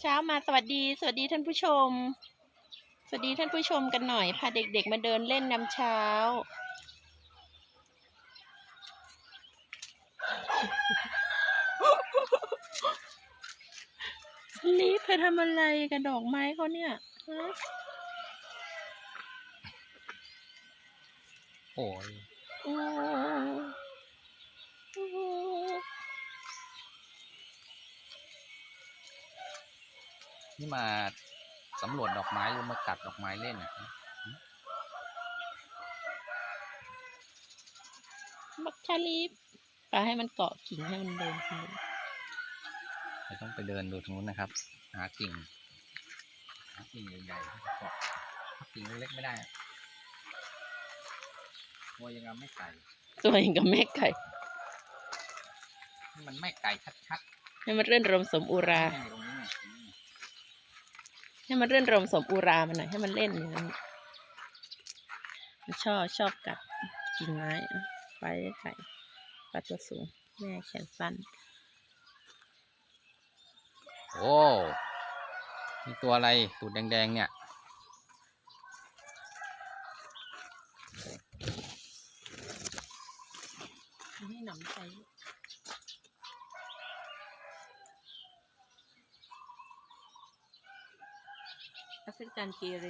เช้ามาสวัสดี สวัสดีท่านผู้ชม สวัสดีท่านผู้ชมกันหน่อยพาเด็กๆมาเดินเล่นน้ำเช้าลีฟเธอทำอะไรกับดอกไม้เขาเนี่ยฮะโอ้ย โอ้ นี่มาสำรวจดอกไม้หรือมากัดดอกไม้เล่นอะบักชาลีฟปาให้มันเกาะกิ่งให้มันเดินไปเราต้องไปเดินดูตรงนู้นนะครับ หากิ่ง หากิ่งใหญ่ๆที่จะเกาะหากิ่งเล็กๆไม่ได้อะกลัวยังไงไม่ไก่ตัวเองกับแม่ไก่นี่มันไม่ไก่ชัดให้มันเรื่นรมสมอุๆรานี่ไงตรงนี้ไงตรงนี้ไง ให้มันเรื่นรมสมอุรามันหน่อยให้มันเล่นอย่างนั้นมันชอบชอบกัดกิ่งไม้อะไปได้ไก่ปลาตัวสูง แม่แขนสั้น โอ้มีตัวอะไรตูดแดง ๆ เนี่ยให้หนำใจ แอฟริกันเกเร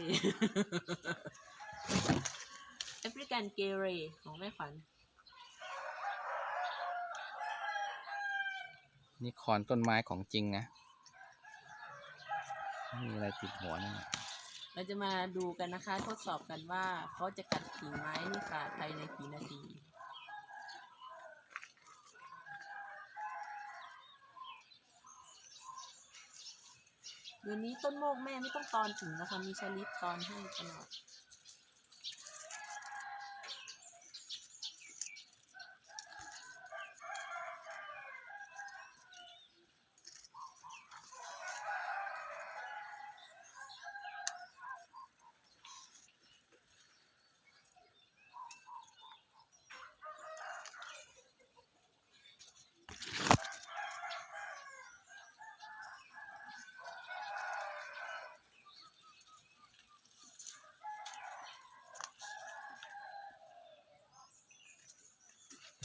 แอฟริกันเกเรของแม่ขวัญนี่คอนต้นไม้ของจริงนะไม่มีอะไรติดหัวนั่นน่ะเราจะมาดูกันนะคะ ทดสอบกันว่าเขาจะกัดกิ่งไม้นี่ขาดภายในกี่นาที เดี๋ยวนี้ต้นโมกแม่ไม่ต้องตอนถึงนะคะ มีชลิปตอนให้ตลอด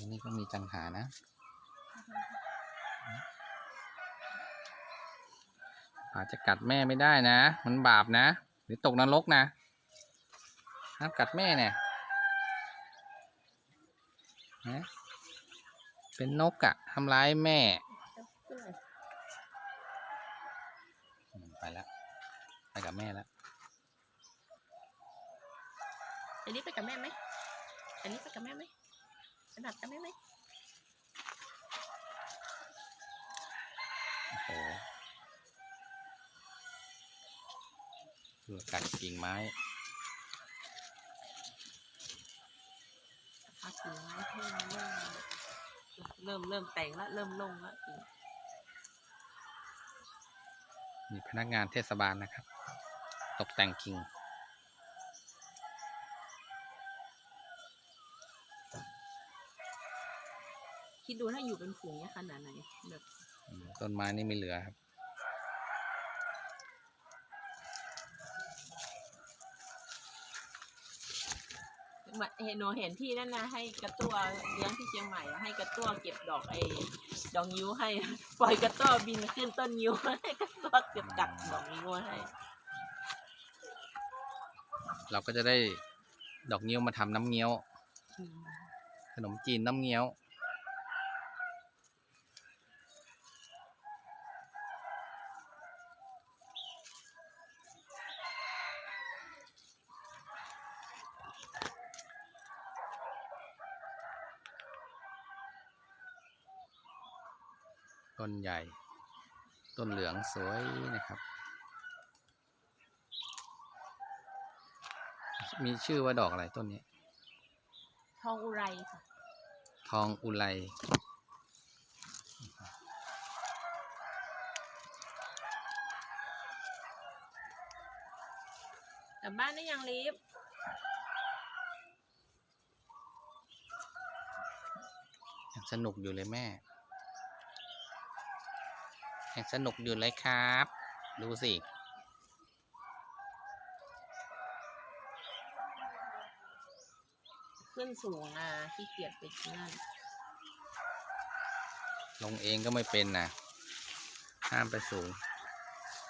ตรงนี้ก็มีจังหานะ อาจจะกัดแม่ไม่ได้นะ มันบาปนะ หรือตกนรกนะห้ามกัดแม่เนี่ยนะเป็นนกอะทำร้ายแม่ ไปแล้ว ไปกับแม่แล้ว อันนี้ไปกับแม่ไหม อันนี้ไปกับแม่ไหม สนับกับแม่ไหมโอ้โหเพื่อกัดกิ่งไม้อาถึงไม้เพิ่มเริ่มเริ่มเริ่มแต่งแล้วเริ่มลงแล้วกิ่งมีพนักงานเทศบาลนะครับ ตกแต่งกิ่ง คิดดูถ้าอยู่เป็นฝูงเนี่ยขนาดไหนแบบอืมต้นไม้นี่ไม่เหลือครับมาเห็นหนูเห็นที่นั่นนะให้กระตั้วเลี้ยงที่เชียงใหม่อะให้กระตั้วเก็บดอกไอ้ดอกนิ้วให้ ปล่อยกระตั้วบินขึ้นต้นนิ้วให้กระตั้วเก็บกัดดอกนิ้วให้ เราก็จะได้ดอกเงี้ยวมาทำน้ำเงี้ยวอืมขนมจีนน้ำเงี้ยว ต้นใหญ่ ต้นเหลืองสวยนะครับ มีชื่อว่าดอกอะไรต้นนี้ ทองอุไรค่ะ ทองอุไรกลับบ้านได้ยังลิฟยังสนุกอยู่เลยแม่ ยังสนุกอยู่เลยครับ ดูสิขึ้นสูงอะขี้เกียจไปนั่นลงเองก็ไม่เป็นนะห้ามไปสูง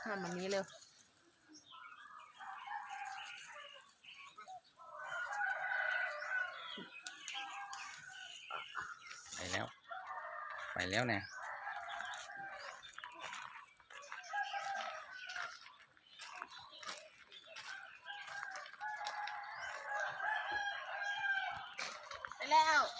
ทำแบบนี้เร็วไปแล้ว ไปแล้วเนี่ย แล้วไปแล้วจ้า